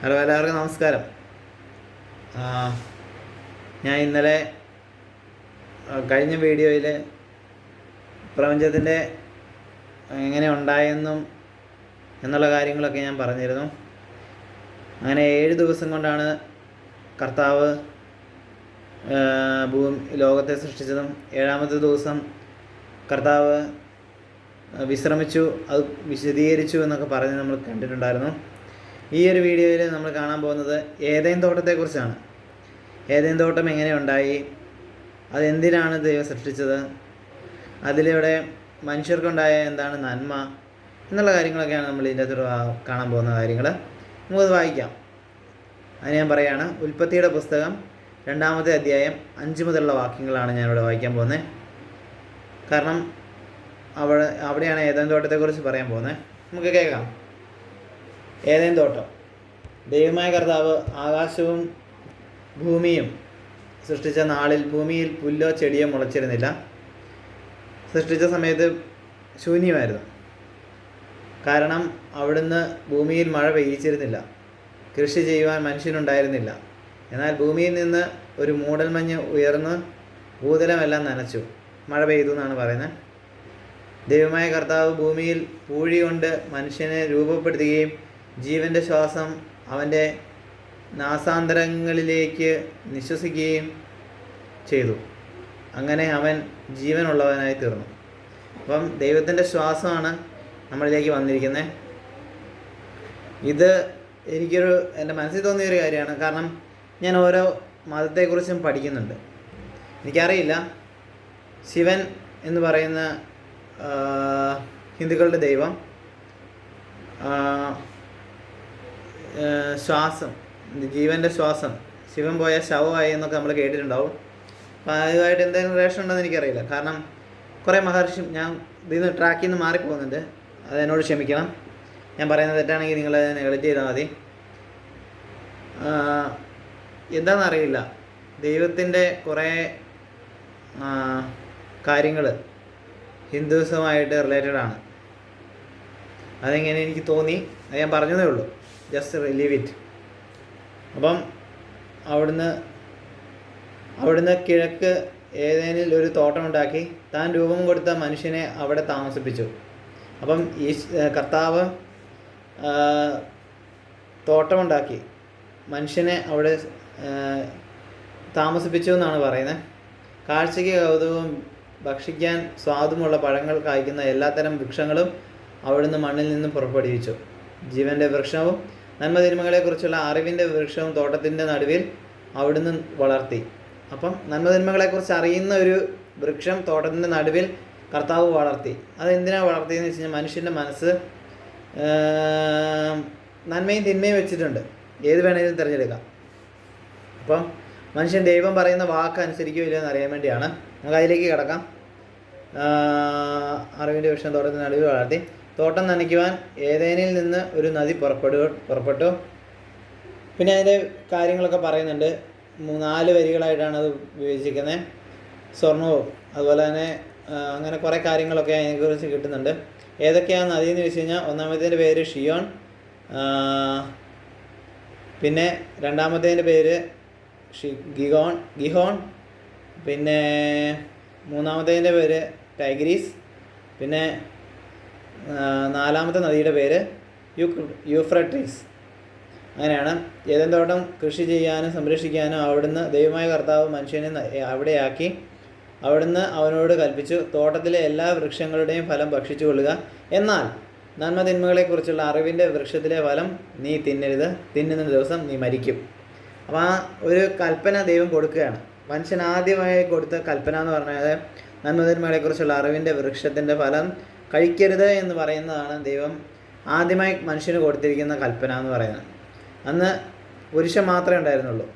Hello എല്ലാവർക്കും നമസ്കാരം. ഞാൻ ഇന്നലെ കഴിഞ്ഞ വീഡിയോയിൽ പ്രപഞ്ചത്തിന്റെ എങ്ങനെ ഉണ്ടായെന്നും എന്നുള്ള കാര്യങ്ങളൊക്കെ ഞാൻ പറഞ്ഞിരുന്നു. അങ്ങനെ ഏഴ് ദിവസം കൊണ്ടാണ് കർത്താവ് ഭൂമി ലോകത്തെ സൃഷ്ടിച്ചതും ഏഴാമത്തെ ദിവസം കർത്താവ് വിശ്രമിച്ചു അത് വിശദീകരിച്ചു എന്നൊക്കെ പറഞ്ഞ് നമ്മൾ കണ്ടിട്ടുണ്ടായിരുന്നു. ഈ ഒരു വീഡിയോയിൽ നമ്മൾ കാണാൻ പോകുന്നത് ഏതെങ്കിലും തോട്ടത്തെക്കുറിച്ചാണ്. ഏതെങ്കിലും തോട്ടം എങ്ങനെ ഉണ്ടായി? അതെന്തിനാണ് ദൈവം സൃഷ്ടിച്ചത്? അതിലൂടെ മനുഷ്യർക്കുണ്ടായ എന്താണ് നന്മ? എന്നുള്ള കാര്യങ്ങളൊക്കെയാണ് നമ്മൾ ഇതിന്റെ അകത്ത് കാണാൻ പോകുന്ന കാര്യങ്ങൾ. നമുക്കത് വായിക്കാം. അത് ഞാൻ പറയുകയാണ് ഉൽപ്പത്തിയുടെ പുസ്തകം രണ്ടാമത്തെ അധ്യായം അഞ്ച് മുതലുള്ള വാക്യങ്ങളാണ് ഞാനിവിടെ വായിക്കാൻ പോകുന്നത്. കാരണം അവിടെ അവിടെയാണ് ഏതെങ്കിലും തോട്ടത്തെക്കുറിച്ച് പറയാൻ പോകുന്നത്. നമുക്ക് കേൾക്കാം. ഏതേൻ തോട്ടം. ദൈവമായ കർത്താവ് ആകാശവും ഭൂമിയും സൃഷ്ടിച്ച നാളിൽ ഭൂമിയിൽ പുല്ലോ ചെടിയോ മുളച്ചിരുന്നില്ല. സൃഷ്ടിച്ച സമയത്ത് ശൂന്യമായിരുന്നു. കാരണം അവിടുന്ന് ഭൂമിയിൽ മഴ പെയ്യിച്ചിരുന്നില്ല. കൃഷി ചെയ്യുവാൻ മനുഷ്യനുണ്ടായിരുന്നില്ല. എന്നാൽ ഭൂമിയിൽ നിന്ന് ഒരു മൂടൽമഞ്ഞ് ഉയർന്ന് ഭൂതലമെല്ലാം നനച്ചു. മഴ പെയ്തു എന്നാണ് പറയുന്നത്. ദൈവമായ കർത്താവ് ഭൂമിയിൽ പൂഴി കൊണ്ട് മനുഷ്യനെ രൂപപ്പെടുത്തുകയും ജീവന്റെ ശ്വാസം അവന്റെ നാസാന്തരങ്ങളിലേക്ക് നിശ്വസിക്കുകയും ചെയ്തു. അങ്ങനെ അവൻ ജീവനുള്ളവനായി തീർന്നു. അപ്പം ദൈവത്തിന്റെ ശ്വാസമാണ് നമ്മളിലേക്ക് വന്നിരിക്കുന്നത് ഇത് എനിക്കൊരു എന്റെ മനസ്സിൽ തോന്നിയ ഒരു കാര്യമാണ്. കാരണം ഞാൻ ഓരോ മതത്തെക്കുറിച്ചും പഠിക്കുന്നുണ്ട്. എനിക്കറിയില്ല ശിവൻ എന്ന് പറയുന്ന ഹിന്ദുക്കളുടെ ദൈവം ശ്വാസം ജീവന്റെ ശ്വാസം. ശിവൻ പോയ ശവമായി എന്നൊക്കെ നമ്മൾ കേട്ടിട്ടുണ്ടാവും. അപ്പോൾ അതുമായിട്ട് എന്തെങ്കിലും റിലേഷൻ ഉണ്ടെന്ന് എനിക്കറിയില്ല. കാരണം കുറേ മഹർഷി ഞാൻ ഇതിൽ നിന്ന് ട്രാക്കിൽ നിന്ന് മാറിപ്പോകുന്നുണ്ട് അത് എന്നോട് ക്ഷമിക്കണം. ഞാൻ പറയുന്നത് തെറ്റാണെങ്കിൽ നിങ്ങൾ നെഗ്ലക്റ്റ് ചെയ്താൽ മതി. എന്താണെന്നറിയില്ല ദൈവത്തിന്റെ കുറേ കാര്യങ്ങൾ ഹിന്ദുസുമായിട്ട് റിലേറ്റഡ് ആണ്. അതെങ്ങനെ എനിക്ക് തോന്നി അത് ഞാൻ പറഞ്ഞതേ ഉള്ളൂ. ജസ്റ്റ് റിലീവ് ഇറ്റ് അപ്പം അവിടുന്ന് അവിടുന്ന് കിഴക്ക് ഏതേനിൽ ഒരു തോട്ടമുണ്ടാക്കി താൻ രൂപം കൊടുത്ത മനുഷ്യനെ അവിടെ താമസിപ്പിച്ചു. അപ്പം ഈ കർത്താവ് തോട്ടമുണ്ടാക്കി. മനുഷ്യനെ അവിടെ താമസിപ്പിച്ചു എന്നാണ് പറയുന്നത് കാഴ്ചയ്ക്ക് കൗതുകവും ഭക്ഷിക്കാൻ സ്വാദുമുള്ള പഴങ്ങൾ കായ്ക്കുന്ന എല്ലാത്തരം വൃക്ഷങ്ങളും അവിടുന്ന് മണ്ണിൽ നിന്ന് പുറപ്പെടുവിച്ചു. ജീവന്റെ വൃക്ഷവും നന്മതിന്മകളെക്കുറിച്ചുള്ള അറിവിന്റെ വൃക്ഷവും തോട്ടത്തിന്റെ നടുവിൽ അവിടുന്ന് വളർത്തി. അപ്പം നന്മതിന്മകളെക്കുറിച്ച് അറിയുന്ന ഒരു വൃക്ഷം തോട്ടത്തിന്റെ നടുവിൽ കർത്താവ് വളർത്തി. അത് അതെന്തിനാണ് വളർത്തിയെന്ന് വെച്ച് കഴിഞ്ഞാൽ മനുഷ്യന്റെ മനസ്സ് നന്മയും തിന്മയും വെച്ചിട്ടുണ്ട്. ഏത് വേണമെങ്കിലും തിരഞ്ഞെടുക്കാം. അപ്പം മനുഷ്യൻ ദൈവം പറയുന്ന വാക്ക് അനുസരിക്കുകയോ ഇല്ലയോ എന്ന് വേണ്ടിയാണ്. നമുക്ക് അതിലേക്ക് കിടക്കാം. അറിവിന്റെ വിഷയം തോട്ടത്തിന്റെ നടുവിൽ വളർത്തി. തോട്ടം നനയ്ക്കുവാൻ ഏതേനിൽ നിന്ന് ഒരു നദി പുറപ്പെടു പുറപ്പെട്ടു. പിന്നെ അതിന്റെ കാര്യങ്ങളൊക്കെ പറയുന്നുണ്ട്. നാല് വരികളായിട്ടാണ് അത് വിഭജിക്കുന്നത് സ്വർണവും അതുപോലെ തന്നെ അങ്ങനെ കുറേ കാര്യങ്ങളൊക്കെ അതിനെക്കുറിച്ച് കിട്ടുന്നുണ്ട്. ഏതൊക്കെയാണ് നദി എന്ന് വെച്ച് കഴിഞ്ഞാൽ ഒന്നാമത്തേന്റെ പേര് ഷിയോൺ പിന്നെ രണ്ടാമത്തേന്റെ പേര് ഷി ഗിഗോൺ ഗിഹോൺ പിന്നെ മൂന്നാമത്തേന്റെ പേര് ടൈഗ്രീസ് പിന്നെ നാലാമത്തെ നദിയുടെ പേര് യു യൂഫ്രട്ടീസ്. അങ്ങനെയാണ് ഏതെങ്കിലും തോട്ടം കൃഷി ചെയ്യാനും സംരക്ഷിക്കാനും അവിടുന്ന് ദൈവമായ കർത്താവ് മനുഷ്യനെ അവിടെയാക്കി. അവിടുന്ന് അവനോട് കൽപ്പിച്ചു തോട്ടത്തിലെ എല്ലാ വൃക്ഷങ്ങളുടെയും ഫലം ഭക്ഷിച്ചു കൊള്ളുക എന്നാൽ നന്മ തിന്മകളെക്കുറിച്ചുള്ള അറിവിന്റെ വൃക്ഷത്തിലെ ഫലം നീ തിന്നരുത്. തിന്നുന്ന ദിവസം നീ മരിക്കും. അപ്പോൾ ആ ഒരു കൽപ്പന ദൈവം കൊടുക്കുകയാണ്. മനുഷ്യൻ ആദ്യമായി കൊടുത്ത കൽപ്പന എന്ന് പറഞ്ഞാൽ നന്മ തിന്മകളെക്കുറിച്ചുള്ള അറിവിന്റെ വൃക്ഷത്തിന്റെ ഫലം കഴിക്കരുത് എന്ന് പറയുന്നതാണ് ദൈവം ആദ്യമായി മനുഷ്യന് കൊടുത്തിരിക്കുന്ന കൽപ്പന എന്ന് പറയുന്നത്. അന്ന് പുരുഷൻ മാത്രമേ ഉണ്ടായിരുന്നുള്ളൂ.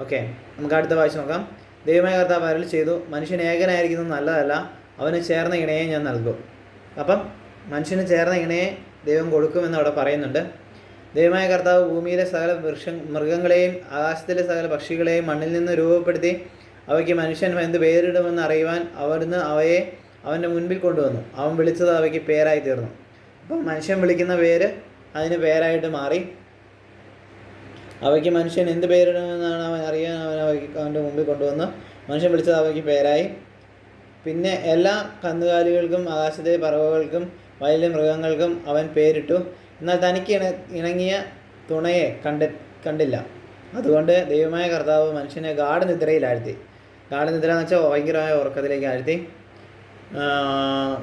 ഓക്കെ നമുക്ക് അടുത്ത വായിച്ച് നോക്കാം. ദൈവമായ കർത്താവ് അരൽ ചെയ്തു മനുഷ്യൻ ഏകനായിരിക്കുന്നത് നല്ലതല്ല അവന് ചേർന്ന ഇണയെ ഞാൻ നൽകും. അപ്പം മനുഷ്യന് ചേർന്ന ഇണയെ ദൈവം കൊടുക്കുമെന്ന് അവിടെ പറയുന്നുണ്ട്. ദൈവമായ കർത്താവ് ഭൂമിയിലെ സകല വൃക്ഷ മൃഗങ്ങളെയും ആകാശത്തിലെ സകല പക്ഷികളെയും മണ്ണിൽ നിന്ന് രൂപപ്പെടുത്തി അവയ്ക്ക് മനുഷ്യൻ എന്ത് പേരിടുമെന്ന് അറിയുവാൻ അവിടുന്ന് അവയെ അവന്റെ മുൻപിൽ കൊണ്ടുവന്നു. അവൻ വിളിച്ചത് അവയ്ക്ക് പേരായി തീർന്നു. അപ്പോൾ മനുഷ്യൻ വിളിക്കുന്ന പേര് അതിന് പേരായിട്ട് മാറി. അവയ്ക്ക് മനുഷ്യൻ എന്ത് പേരിടണമെന്നാണ് അവൻ അറിയാൻ അവൻ അവയ്ക്ക് അവന്റെ മുമ്പിൽ കൊണ്ടുവന്ന് മനുഷ്യൻ വിളിച്ചത് അവയ്ക്ക് പേരായി. പിന്നെ എല്ലാ കന്നുകാലികൾക്കും ആകാശത്തെ പറവകൾക്കും വയലിലെ മൃഗങ്ങൾക്കും അവൻ പേരിട്ടു. എന്നാൽ തനിക്ക് ഇണ ഇണങ്ങിയ തുണയെ കണ്ട കണ്ടില്ല. അതുകൊണ്ട് ദൈവമായ കർത്താവ് മനുഷ്യനെ ഗാഠനിദ്രയിലാഴ്ത്തി. ഗാഠനിദ്ര എന്ന് വെച്ചാൽ ഭയങ്കരമായ ഉറക്കത്തിലേക്ക് ആഴ്ത്തി.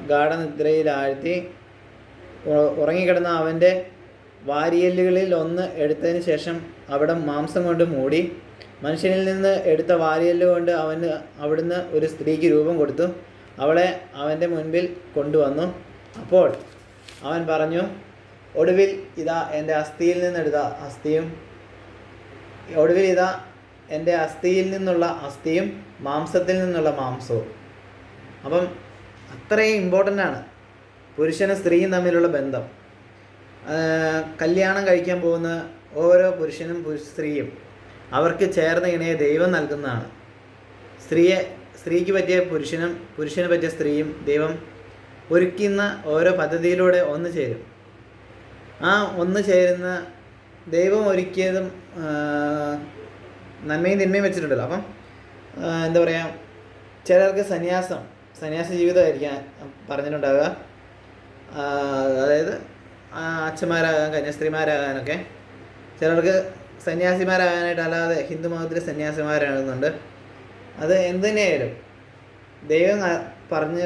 ഗാഠനിദ്രയിലാഴ്ത്തി ഉറങ്ങിക്കിടന്ന അവന്റെ വാരിയല്ലുകളിൽ ഒന്ന് എടുത്തതിന് ശേഷം അവിടെ മാംസം കൊണ്ട് മൂടി. മനുഷ്യനിൽ നിന്ന് എടുത്ത വാരിയല്ല് കൊണ്ട് അവന് അവിടുന്ന് ഒരു സ്ത്രീക്ക് രൂപം കൊടുത്തു. അവളെ അവന്റെ മുൻപിൽ കൊണ്ടുവന്നു. അപ്പോൾ അവൻ പറഞ്ഞു ഒടുവിൽ ഇതാ എന്റെ അസ്ഥിയിൽ നിന്നെടുത്ത അസ്ഥിയും ഒടുവിൽ ഇതാ എന്റെ അസ്ഥിയിൽ നിന്നുള്ള അസ്ഥിയും മാംസത്തിൽ നിന്നുള്ള മാംസവും. അപ്പം അത്രയും ഇമ്പോർട്ടന്റ് ആണ്. പുരുഷനും സ്ത്രീയും തമ്മിലുള്ള ബന്ധം. കല്യാണം കഴിക്കാൻ പോകുന്ന ഓരോ പുരുഷനും പുരുഷ സ്ത്രീയും അവർക്ക് ചേർന്ന ഇണയെ ദൈവം നൽകുന്നതാണ്. സ്ത്രീയെ സ്ത്രീക്ക് പറ്റിയ പുരുഷനും പുരുഷന് പറ്റിയ സ്ത്രീയും ദൈവം ഒരുക്കുന്ന ഓരോ പദ്ധതിയിലൂടെ ഒന്ന് ചേരും. ആ ഒന്ന് ചേരുന്ന ദൈവം ഒരുക്കിയതും നന്മയും തിന്മയും വെച്ചിട്ടുണ്ടല്ലോ. അപ്പം എന്താ പറയുക ചിലർക്ക് സന്യാസം സന്യാസ ജീവിതമായിരിക്കാം പറഞ്ഞിട്ടുണ്ടാവുക. അതായത് അച്ഛന്മാരാകാൻ കന്യാസ്ത്രീമാരാകാനൊക്കെ ചിലർക്ക് സന്യാസിമാരാകാനായിട്ട് അല്ലാതെ ഹിന്ദു മതത്തിലെ സന്യാസിമാരാകുന്നുണ്ട് അത് എന്ത് തന്നെയായാലും ദൈവം പറഞ്ഞ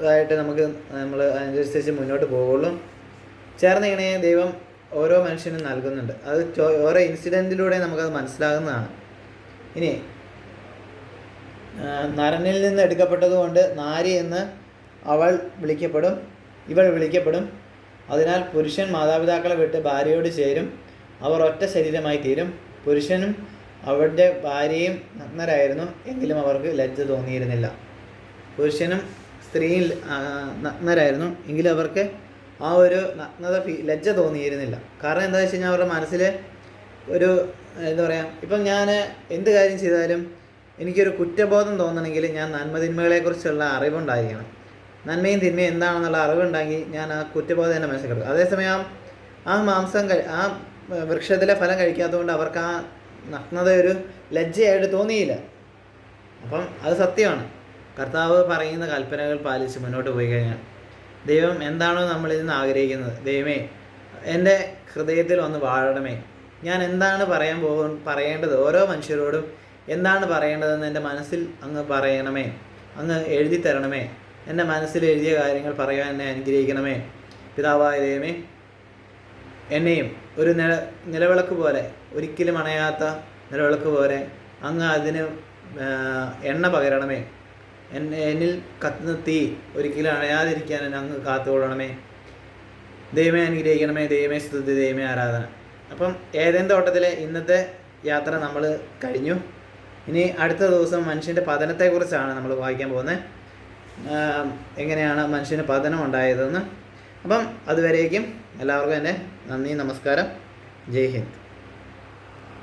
ഇതായിട്ട് നമുക്ക് നമ്മൾ അനുസരിച്ച് മുന്നോട്ട് പോവുള്ളൂ. ചേർന്ന് ഇങ്ങനെ ദൈവം ഓരോ മനുഷ്യനും നൽകുന്നുണ്ട്. അത് ഓരോ ഇൻസിഡന്റിലൂടെ നമുക്കത് മനസ്സിലാകുന്നതാണ്. ഇനി നരനിൽ നിന്ന് എടുക്കപ്പെട്ടതുകൊണ്ട് നാരി എന്ന് അവൾ വിളിക്കപ്പെടും ഇവൾ വിളിക്കപ്പെടും. അതിനാൽ പുരുഷൻ മാതാപിതാക്കളെ വിട്ട് ഭാര്യയോട് ചേരും അവർ ഒറ്റ ശരീരമായി തീരും. പുരുഷനും അവരുടെ ഭാര്യയും നഗ്നരായിരുന്നു എങ്കിലും അവർക്ക് ലജ്ജ തോന്നിയിരുന്നില്ല. പുരുഷനും സ്ത്രീയും നഗ്നരായിരുന്നു എങ്കിലും അവർക്ക് ആ ഒരു നഗ്നത ലജ്ജ തോന്നിയിരുന്നില്ല. കാരണം എന്താ വെച്ച് കഴിഞ്ഞാൽ അവരുടെ മനസ്സിൽ ഒരു എന്താ പറയുക ഇപ്പം ഞാൻ എന്ത് കാര്യം ചെയ്താലും എനിക്കൊരു കുറ്റബോധം തോന്നണമെങ്കിൽ ഞാൻ നന്മതിന്മകളെക്കുറിച്ചുള്ള അറിവുണ്ടായിരിക്കണം. നന്മയും തിന്മയും എന്താണെന്നുള്ള അറിവുണ്ടെങ്കിൽ ഞാൻ ആ കുറ്റബോധം തന്നെ മനസ്സിലാക്കും അതേസമയം ആ മാംസം കഴി ആ വൃക്ഷത്തിലെ ഫലം കഴിക്കാത്തതുകൊണ്ട് അവർക്ക് ആ നഗ്നത ഒരു ലജ്ജയായിട്ട് തോന്നിയില്ല. അപ്പം അത് സത്യമാണ്. കർത്താവ് പറയുന്ന കൽപ്പനകൾ പാലിച്ച് മുന്നോട്ട് പോയി കഴിഞ്ഞാൽ ദൈവം എന്താണോ നമ്മളിൽ നിന്ന് ആഗ്രഹിക്കുന്നത്. ദൈവമേ എന്റെ ഹൃദയത്തിൽ ഒന്ന് വാഴണമേ. ഞാൻ എന്താണ് പറയാൻ പോകും പറയേണ്ടത്? ഓരോ മനുഷ്യരോടും എന്താണ് പറയേണ്ടതെന്ന് എന്റെ മനസ്സിൽ അങ്ങ് പറയണമേ. അങ്ങ് എഴുതി തരണമേ. എന്റെ മനസ്സിൽ എഴുതിയ കാര്യങ്ങൾ പറയാൻ എന്നെ അനുഗ്രഹിക്കണമേ. പിതാവായ ദൈവമേ എന്നെയും ഒരു നില നിലവിളക്ക് പോലെ ഒരിക്കലും അണയാത്ത നിലവിളക്ക് പോലെ അങ്ങ് അതിന് എണ്ണ പകരണമേ. എന്നെ എന്നിൽ കത്തുന്ന തീ ഒരിക്കലും അണയാതിരിക്കാൻ എന്നെ അങ്ങ് കാത്തുകൊള്ളണമേ. ദൈവമേ അനുഗ്രഹിക്കണമേ ദൈവമേ സ്തുതി ദൈവമേ ആരാധന. അപ്പം ഏതെങ്കിലും തോട്ടത്തിലെ ഇന്നത്തെ യാത്ര നമ്മൾ കഴിഞ്ഞു. ഇനി അടുത്ത ദിവസം മനുഷ്യന്റെ പതനത്തെക്കുറിച്ചാണ് നമ്മൾ വായിക്കാൻ പോകുന്നത്. എങ്ങനെയാണ് മനുഷ്യന് പതനം ഉണ്ടായതെന്ന് അപ്പം അതുവരേക്കും എല്ലാവർക്കും എന്റെ നന്ദി നമസ്കാരം. ജയ് ഹിന്ദ്.